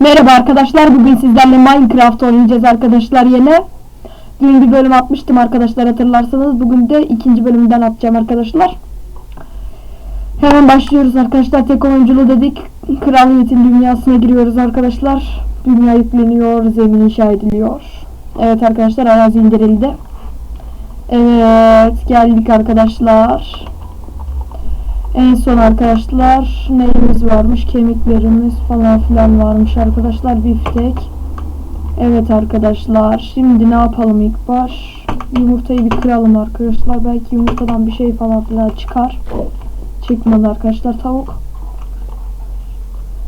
Merhaba arkadaşlar. Bugün sizlerle Minecraft oynayacağız arkadaşlar yine. Dün bir bölüm atmıştım arkadaşlar hatırlarsanız. Bugün de ikinci bölümden atacağım arkadaşlar. Hemen başlıyoruz arkadaşlar. Tek oyunculu dedik. Kraliyetin dünyasına giriyoruz arkadaşlar. Dünya yükleniyor. Zemin inşa ediliyor. Evet arkadaşlar arazi indirildi. Evet geldik arkadaşlar. En son arkadaşlar neyimiz varmış? Kemiklerimiz falan filan varmış arkadaşlar. Biftek. Evet arkadaşlar. Şimdi ne yapalım ilk baş? Yumurtayı bir kıralım arkadaşlar. Belki yumurtadan bir şey falan filan çıkar. Çıkmadı arkadaşlar tavuk.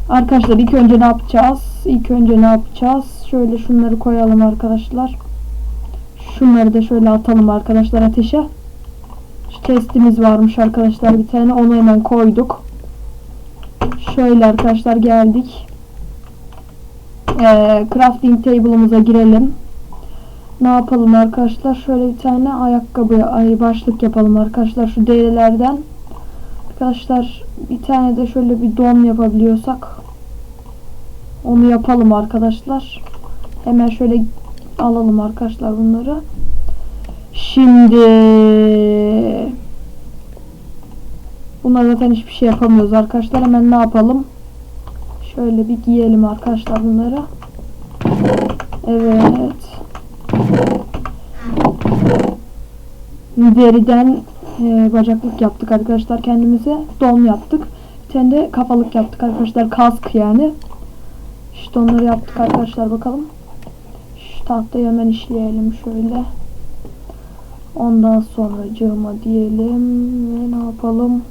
Arkadaşlar ilk önce ne yapacağız? İlk önce ne yapacağız? Şöyle şunları koyalım arkadaşlar. Şunları da şöyle atalım arkadaşlar ateşe. Testimiz varmış arkadaşlar bir tane. Onu hemen koyduk. Şöyle arkadaşlar geldik. Ee, crafting table'ımıza girelim. Ne yapalım arkadaşlar? Şöyle bir tane ayakkabı ay başlık yapalım arkadaşlar şu derilerden. Arkadaşlar bir tane de şöyle bir don yapabiliyorsak onu yapalım arkadaşlar. Hemen şöyle alalım arkadaşlar bunları. Şimdi Bunlar zaten hiçbir şey yapamıyoruz arkadaşlar. Hemen ne yapalım? Şöyle bir giyelim arkadaşlar bunları. Evet. Deriden e, bacaklık yaptık arkadaşlar kendimize. Don yaptık. Bir de kafalık yaptık arkadaşlar. Kask yani. İşte onları yaptık arkadaşlar bakalım. Şu tahtayı hemen işleyelim şöyle. Ondan sonra cığıma diyelim ne yapalım?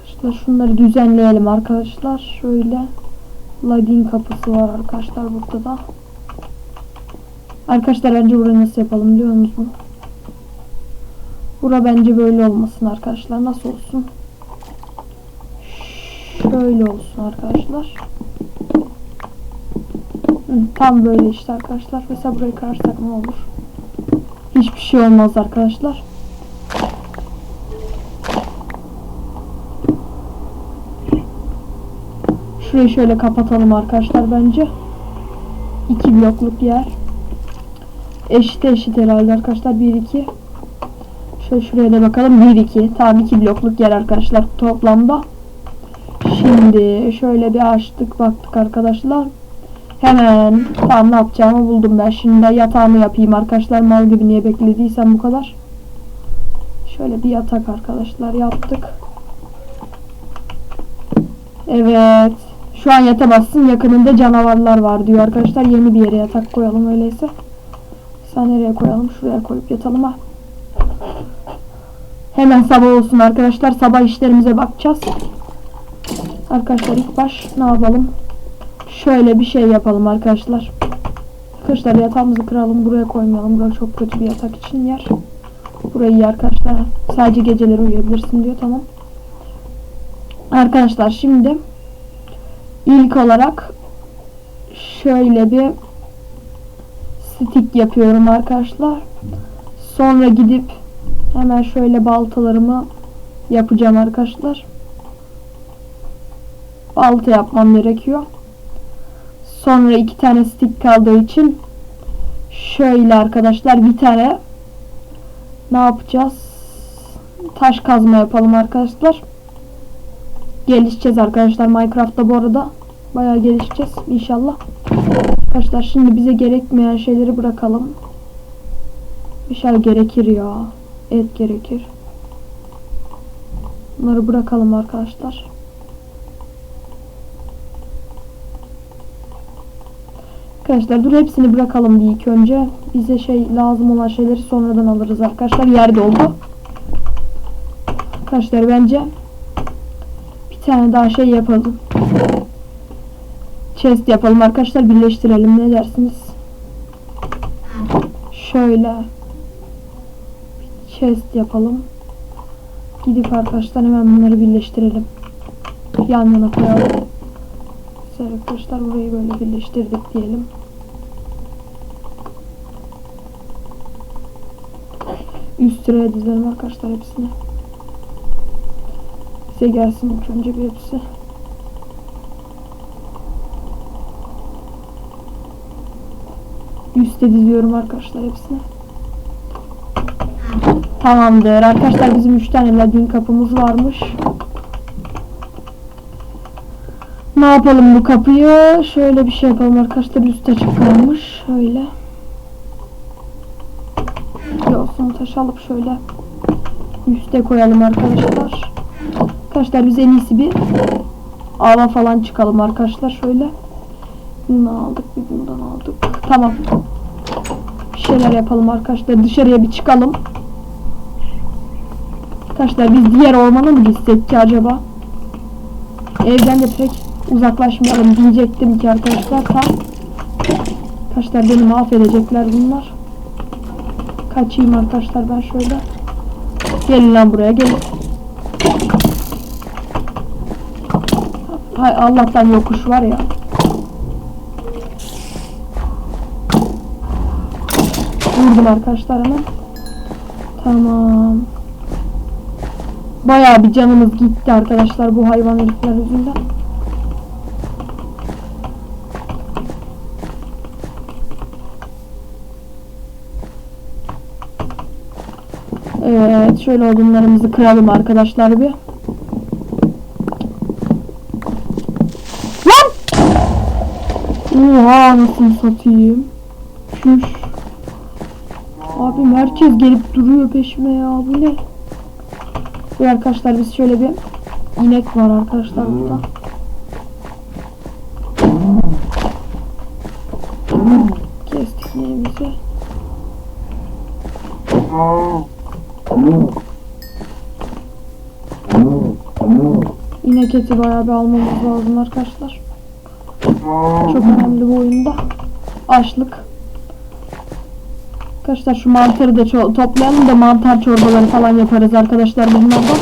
Arkadaşlar şunları düzenleyelim arkadaşlar. Şöyle login kapısı var arkadaşlar burada da. Arkadaşlar bence burayı nasıl yapalım biliyor musunuz? Bura bence böyle olmasın arkadaşlar. Nasıl olsun? Şöyle olsun arkadaşlar. Tam böyle işte arkadaşlar. Mesela burayı kırarsak ne olur? Hiçbir şey olmaz arkadaşlar. Şurayı şöyle kapatalım arkadaşlar bence. İki blokluk yer. Eşit eşit herhalde arkadaşlar. 1 2. Şöyle şuraya da bakalım. 1 2. Tamam 2 blokluk yer arkadaşlar toplamda. Şimdi şöyle bir açtık baktık arkadaşlar. Hemen tamam ne yapacağımı buldum ben. Şimdi yatağımı yapayım arkadaşlar. Mal gibi niye beklediysem bu kadar. Şöyle bir yatak arkadaşlar yaptık. Evet. Şu an yatamazsın. Yakınında canavarlar var diyor arkadaşlar. Yeni bir yere yatak koyalım öyleyse. Sen nereye koyalım? Şuraya koyup yatalım ha. Hemen sabah olsun arkadaşlar. Sabah işlerimize bakacağız. Arkadaşlar ilk baş ne yapalım? Şöyle bir şey yapalım arkadaşlar. Arkadaşlar yatağımızı kıralım. Buraya koymayalım. Burası çok kötü bir yatak için yer. Burayı iyi arkadaşlar. Sadece geceleri uyuyabilirsin diyor. Tamam. Arkadaşlar şimdi ilk olarak şöyle bir stick yapıyorum arkadaşlar. Sonra gidip hemen şöyle baltalarımı yapacağım arkadaşlar. Balta yapmam gerekiyor. Sonra iki tane stick kaldığı için şöyle arkadaşlar bir tane ne yapacağız? Taş kazma yapalım arkadaşlar. Gelişeceğiz arkadaşlar Minecraft'ta bu arada. Bayağı gelişeceğiz inşallah. Arkadaşlar şimdi bize gerekmeyen şeyleri bırakalım. Bir şey gerekir ya. Et gerekir. Bunları bırakalım arkadaşlar. Arkadaşlar dur hepsini bırakalım bir ilk önce. Bize şey lazım olan şeyleri sonradan alırız arkadaşlar. Yer doldu. Arkadaşlar bence bir tane daha şey yapalım. Chest yapalım arkadaşlar. Birleştirelim. Ne dersiniz? Şöyle chest yapalım. Gidip arkadaşlar hemen bunları birleştirelim. Yan yana koyalım. Arkadaşlar burayı böyle birleştirdik diyelim. Sıraya dizelim arkadaşlar hepsini. Size gelsin ilk önce bir hepsi. Üste diziyorum arkadaşlar hepsini. Tamamdır. Arkadaşlar bizim 3 tane ladin kapımız varmış. Ne yapalım bu kapıyı? Şöyle bir şey yapalım arkadaşlar. Üste çıkarmış. Öyle. Taş alıp şöyle üste koyalım arkadaşlar. Arkadaşlar biz en iyisi bir ava falan çıkalım arkadaşlar şöyle. Bunu aldık bir bundan aldık. Tamam. Bir şeyler yapalım arkadaşlar. Dışarıya bir çıkalım. Arkadaşlar biz diğer ormana mı gitsek ki acaba? Evden de pek uzaklaşmayalım diyecektim ki arkadaşlar. Tam. Arkadaşlar beni mahvedecekler bunlar. Kaçayım arkadaşlar ben şöyle. Gelin lan buraya gelin. Hay Allah'tan yokuş var ya. Vurdum arkadaşlar. Tamam. Bayağı bir canımız gitti arkadaşlar bu hayvan herifler yüzünden. Evet şöyle odunlarımızı kıralım arkadaşlar bir. Lan! Oha nasıl satayım. Şuş. Abi herkes gelip duruyor peşime ya bu ne? Bu arkadaşlar biz şöyle bir inek var arkadaşlar burada. Kestik ineğimizi. İnek eti bayağı bir almamız lazım arkadaşlar. Çok önemli bu oyunda. Açlık. Arkadaşlar şu mantarı da toplayalım da mantar çorbaları falan yaparız arkadaşlar bunlardan.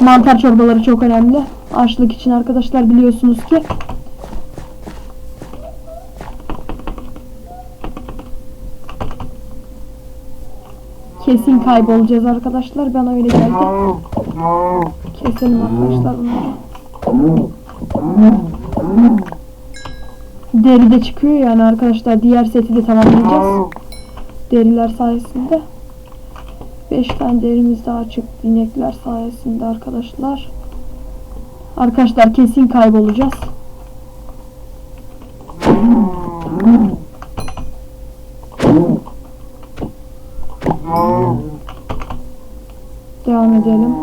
Mantar çorbaları çok önemli. Açlık için arkadaşlar biliyorsunuz ki. Kesin kaybolacağız arkadaşlar. Bana öyle geldi. Keselim arkadaşlar. Deri de çıkıyor yani arkadaşlar. Diğer seti de tamamlayacağız. Deriler sayesinde. 5 tane derimiz daha çıktı inekler sayesinde arkadaşlar. Arkadaşlar kesin kaybolacağız. Devam edelim.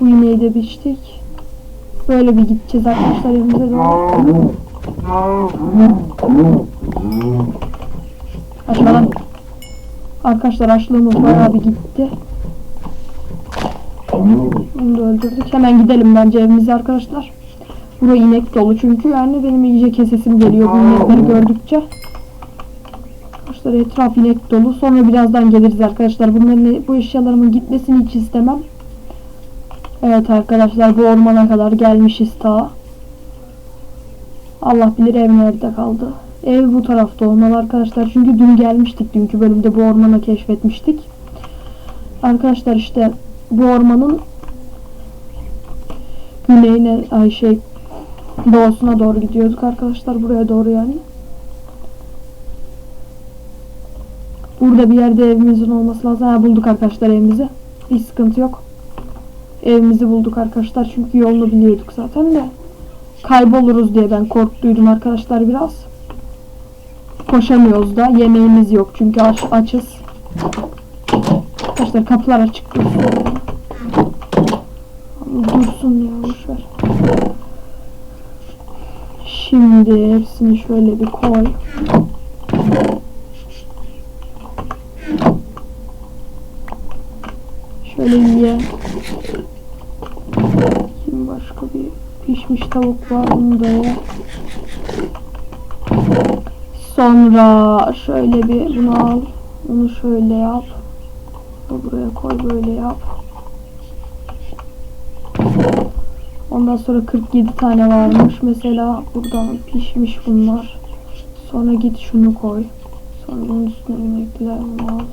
Bu ineği de biçtik. Böyle bir gideceğiz arkadaşlar evimize doğru. Lan. Arkadaşlar açlığımız bayağı bir gitti. Bunu da öldürdük. Hemen gidelim bence evimize arkadaşlar. Burası inek dolu çünkü yani benim iyice kesesim geliyor bu inekleri gördükçe. Arkadaşlar etraf inek dolu. Sonra birazdan geliriz arkadaşlar. Bunların bu eşyalarımın gitmesini hiç istemem. Evet arkadaşlar bu ormana kadar gelmişiz ta. Allah bilir ev nerede kaldı. Ev bu tarafta olmalı arkadaşlar. Çünkü dün gelmiştik. Dünkü bölümde bu ormanı keşfetmiştik. Arkadaşlar işte bu ormanın güneyine ay şey doğusuna doğru gidiyorduk arkadaşlar. Buraya doğru yani. Burada bir yerde evimizin olması lazım. Ha, bulduk arkadaşlar evimizi. Hiç sıkıntı yok. Evimizi bulduk arkadaşlar. Çünkü yolunu biliyorduk zaten de. Kayboluruz diye ben korktuydum arkadaşlar biraz. Koşamıyoruz da. Yemeğimiz yok çünkü aç, açız. Arkadaşlar kapılar açık dursun. Dursun ya boşver. Şimdi hepsini şöyle bir koy. Şöyle ye. Şimdi başka bir pişmiş tavuk var. Bunu da ye. Sonra şöyle bir bunu al. Bunu şöyle yap. Buraya koy böyle yap. Ondan sonra 47 tane varmış. Mesela buradan pişmiş bunlar. Sonra git şunu koy. Sonra bunun üstüne yemekler bunu al.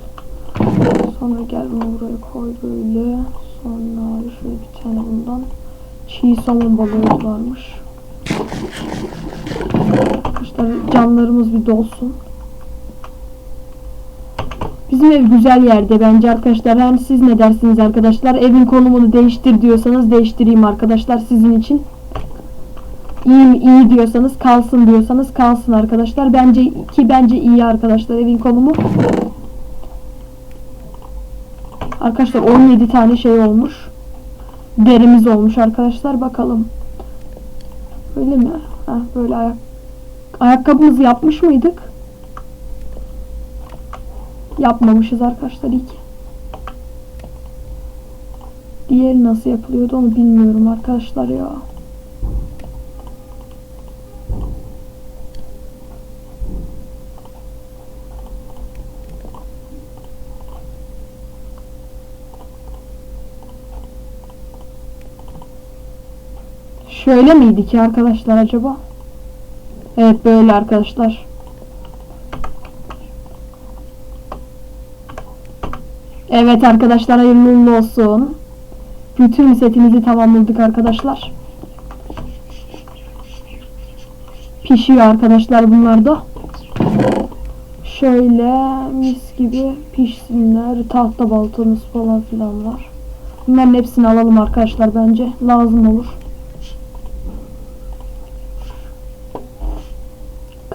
Sonra gel bunu buraya koy böyle. Sonra şöyle bir tane bundan. Çiğ somon balığı varmış. Arkadaşlar canlarımız bir dolsun. Bizim ev güzel yerde bence arkadaşlar. Yani siz ne dersiniz arkadaşlar? Evin konumunu değiştir diyorsanız değiştireyim arkadaşlar sizin için. İyi iyi diyorsanız kalsın diyorsanız kalsın arkadaşlar. Bence ki bence iyi arkadaşlar evin konumu. Arkadaşlar 17 tane şey olmuş. Derimiz olmuş arkadaşlar bakalım. Öyle mi? Heh, böyle ayak ayakkabımızı yapmış mıydık? Yapmamışız arkadaşlar iyi ki. Diğeri nasıl yapılıyordu onu bilmiyorum arkadaşlar ya. Şöyle miydi ki arkadaşlar acaba? Evet böyle arkadaşlar. Evet arkadaşlar hayırlı olsun. Bütün setimizi tamamladık arkadaşlar. Pişiyor arkadaşlar bunlar da. Şöyle mis gibi pişsinler. Tahta baltamız falan filan var. Bunların hepsini alalım arkadaşlar bence. Lazım olur.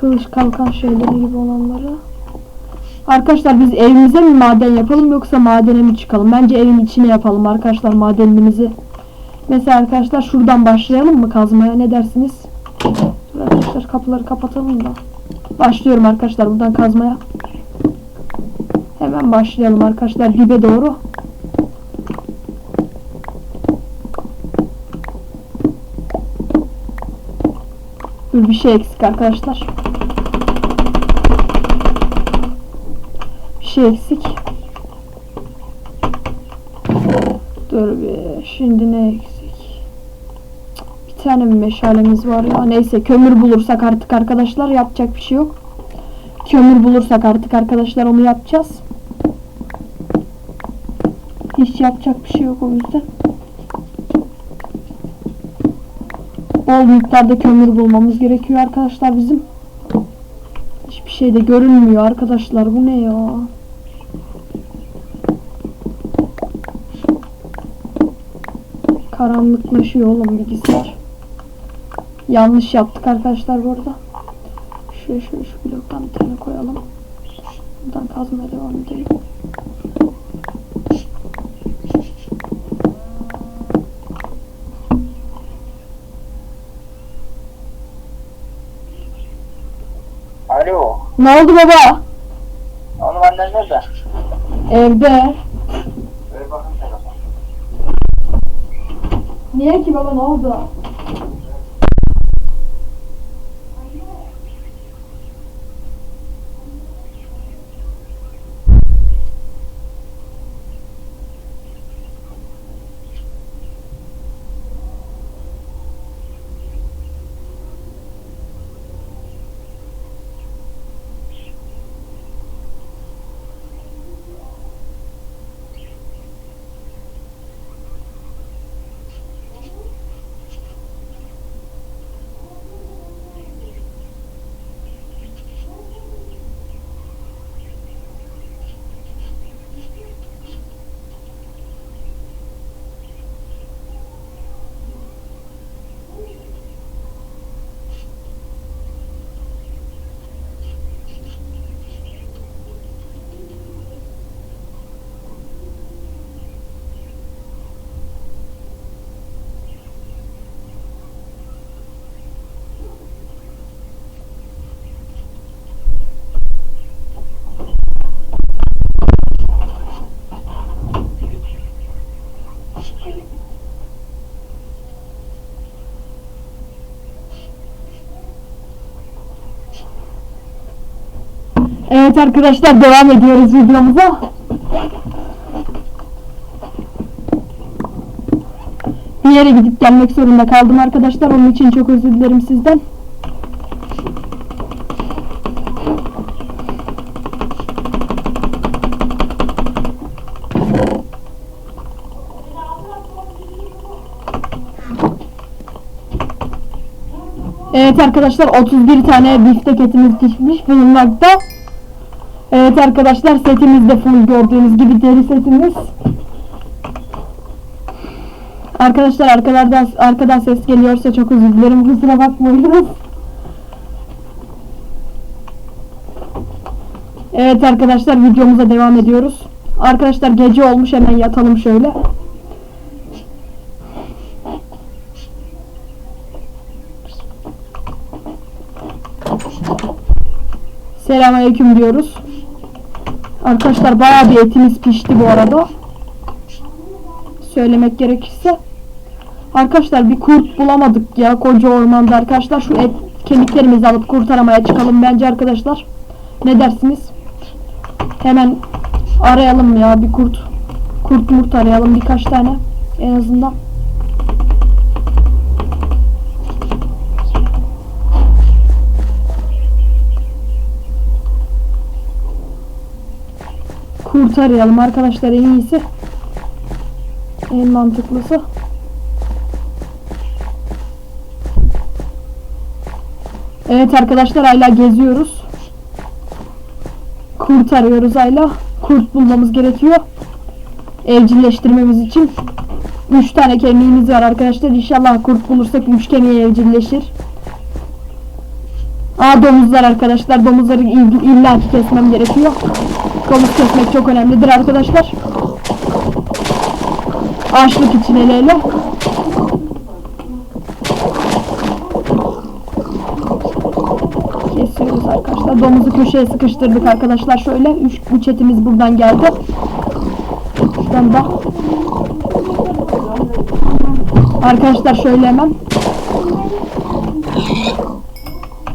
Kılıç kalkan şeyleri gibi olanları. Arkadaşlar biz evimize mi maden yapalım yoksa madene mi çıkalım? Bence evin içine yapalım arkadaşlar madenimizi. Mesela arkadaşlar şuradan başlayalım mı kazmaya ne dersiniz? Dur Arkadaşlar kapıları kapatalım da. Başlıyorum arkadaşlar buradan kazmaya. Hemen başlayalım arkadaşlar dibe doğru. Dur bir şey eksik arkadaşlar. Şey eksik. Dur bir şimdi ne eksik? Bir tane mi meşalemiz var ya neyse kömür bulursak artık arkadaşlar yapacak bir şey yok. Kömür bulursak artık arkadaşlar onu yapacağız. Hiç yapacak bir şey yok o yüzden. Bol miktarda kömür bulmamız gerekiyor arkadaşlar bizim. Hiçbir şey de görünmüyor arkadaşlar. Bu ne ya? Karanlıklaşıyor oğlum bilgisayar. Yanlış yaptık arkadaşlar bu arada. Şöyle şöyle şu bloktan bir tane koyalım. Buradan kazmaya devam edelim. Alo. Ne oldu baba? Oğlum annen nerede? Evde. Niye ki baba ne? Evet arkadaşlar devam ediyoruz videomuza. Bir yere gidip gelmek zorunda kaldım arkadaşlar. Onun için çok özür dilerim sizden. Evet arkadaşlar 31 tane biftek etimiz pişmiş bulunmakta. Evet arkadaşlar setimiz de full gördüğünüz gibi deri setimiz. Arkadaşlar arkalardan arkadan ses geliyorsa çok özür dilerim kusura bakmayınız. Evet arkadaşlar videomuza devam ediyoruz. Arkadaşlar gece olmuş hemen yatalım şöyle. Selamünaleyküm diyoruz. Arkadaşlar bayağı bir etimiz pişti bu arada. Söylemek gerekirse. Arkadaşlar bir kurt bulamadık ya koca ormanda arkadaşlar. Şu et kemiklerimizi alıp kurtaramaya çıkalım bence arkadaşlar. Ne dersiniz? Hemen arayalım ya bir kurt. Kurt murt arayalım birkaç tane en azından. Kurt arayalım arkadaşlar en iyisi. En mantıklısı. Evet arkadaşlar hala geziyoruz. Kurt arıyoruz hala. Kurt bulmamız gerekiyor. Evcilleştirmemiz için. 3 tane kemiğimiz var arkadaşlar. İnşallah kurt bulursak 3 kemiği evcilleşir. Aa domuzlar arkadaşlar. Domuzları ill- illa kesmem gerekiyor. Domuz kesmek çok önemlidir arkadaşlar. Açlık için hele hele. Kesiyoruz arkadaşlar. Domuzu köşeye sıkıştırdık arkadaşlar. Şöyle 3 üç etimiz buradan geldi. Şuradan da. Arkadaşlar şöyle hemen.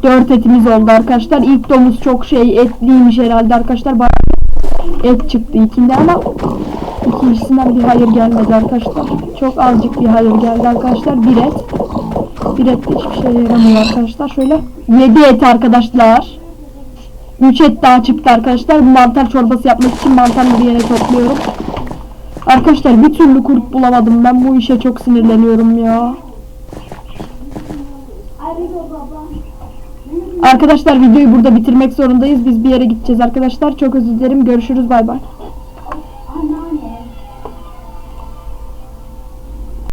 4 etimiz oldu arkadaşlar. İlk domuz çok şey etliymiş herhalde arkadaşlar. Et çıktı ikinde ama ikincisinden bir hayır gelmedi arkadaşlar. Çok azıcık bir hayır geldi arkadaşlar. Bir et. Bir et de hiçbir şey yaramıyor arkadaşlar. Şöyle 7 et arkadaşlar. 3 et daha çıktı arkadaşlar. Mantar çorbası yapmak için mantarları yine topluyorum. Arkadaşlar bir türlü kurt bulamadım. Ben bu işe çok sinirleniyorum ya. Arkadaşlar videoyu burada bitirmek zorundayız. Biz bir yere gideceğiz arkadaşlar. Çok özür dilerim. Görüşürüz. Bay bay.